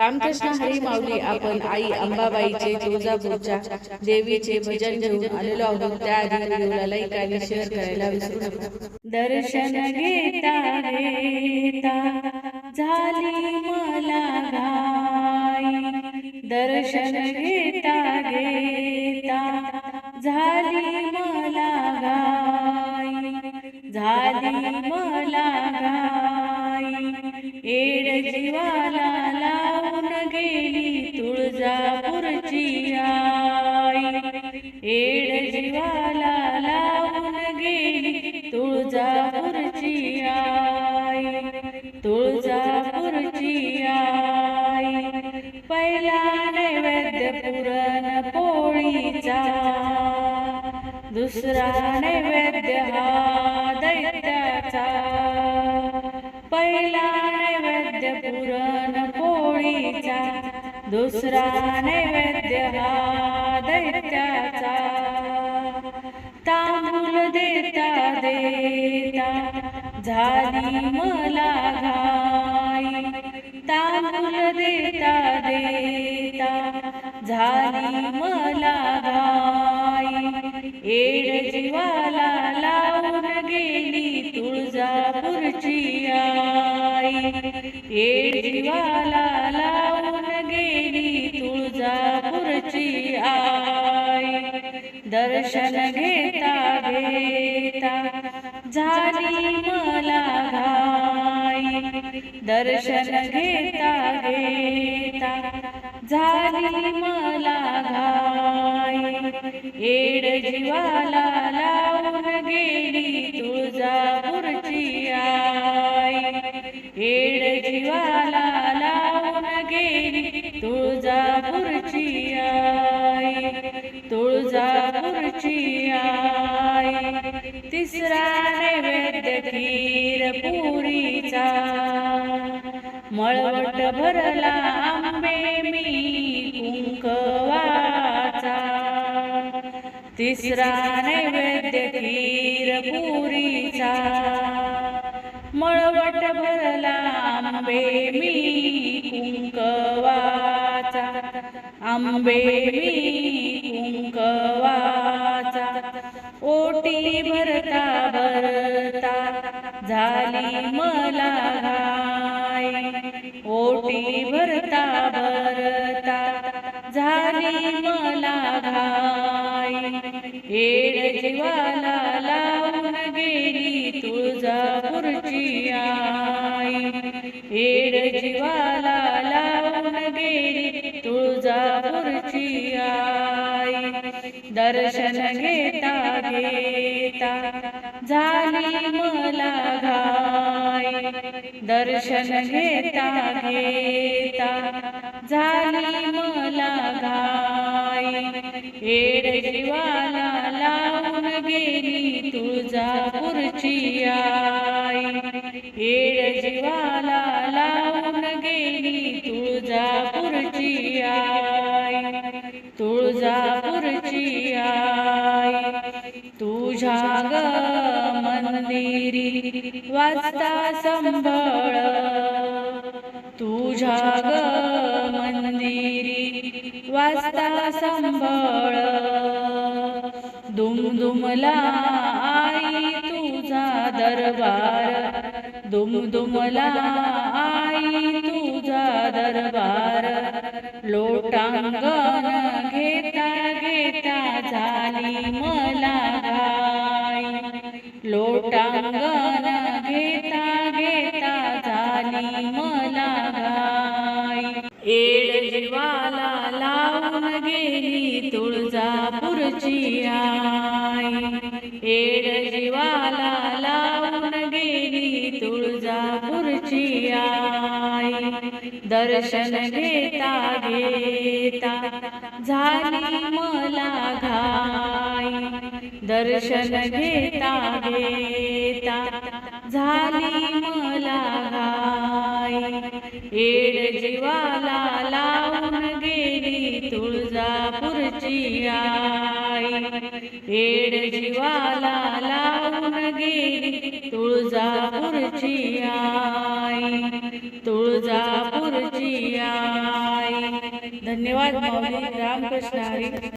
रामकृष्ण हरी माऊली आपण आई अंबाबाईचे तुळजापूरच्या देवीचे भजन घेऊन आलेलो आहोत. त्याआधी व्हिडिओला लाईक आणि शेअर करायला विसरू नका. दर्शन घेता घेता झाली मला गाई दर्शन घेता घेता झाली मला गाई झाली मला एड जीवाला लावून गेली तुळजापूरची आई. एड जीवाला लावून गेली तुळजापूरची आई. तुळजापूरची आई. पहिला नैवेद्य पुरण पोळीचा. दुसरा नैवेद्य हा दैत्याचा. पहिला पुरण पोळीचा दुसरा नैवेद्य हा दैत्याचा. तांदूळ देता देता झाली मला घाई. तांदूळ देता देता झाली मला घाई. एड जीवाला लावून गेली तुळजापूरची आई. एड जीवाला लावून गेली तुळजापूरची आई. दर्शन घेता घेता झाली मला घाई. दर्शन घेता घेता झाली मला घाई. एड जीवाला लावून गेली एड जीवाला लावून गेली तुळजापूरची आई. तुळजापूरची आई. तिसरा नैवेद्य खीर पुरीचा मळवट भरला आंबे मी कुंकवाचा. तिसरा नैवेद्य खीर आंबे मी कुंकवाचा आंबे मी कुंकवाचा. ओटी भरता भरता झाली मला ओटी भरता भरता झाली मला घाई एड जीवाला लावून गेली तुळजापूरची आई. एड जीवाला लावून गेली तुळजापूरची आई. दर्शन घेता घेता झाली मला घाई दर्शन घेता घेता झाली मला घाई एड जीवाला लावून गेली तुळजापूरची आई. एड जीवाला लावून गेली तुळजापूरची आई. तुळजापूरची आई तुझ्या ग मंदिरी वाचता संभळ. तुझ्या ग संभळ. दुमदुमला आई तुझा दरबार. दुमदुमला आई तुझा दरबार. लोटांगण घेता घेता झाली मला घाई लोटांगण देवाला लावून गेली तुळजापूरची आई. एड जीवाला लावून गेली तुळजापूरची आई. दर्शन घेता घेता झाली मला घाई. दर्शन घेता घेता झाली मला घाई. येड जीवाला लावून गेली तुळजापूरची आई. येड जीवाला लावून गेली तुळजापूरची आई. तुळजापूरची आई. धन्यवाद रामकृष्ण हरी.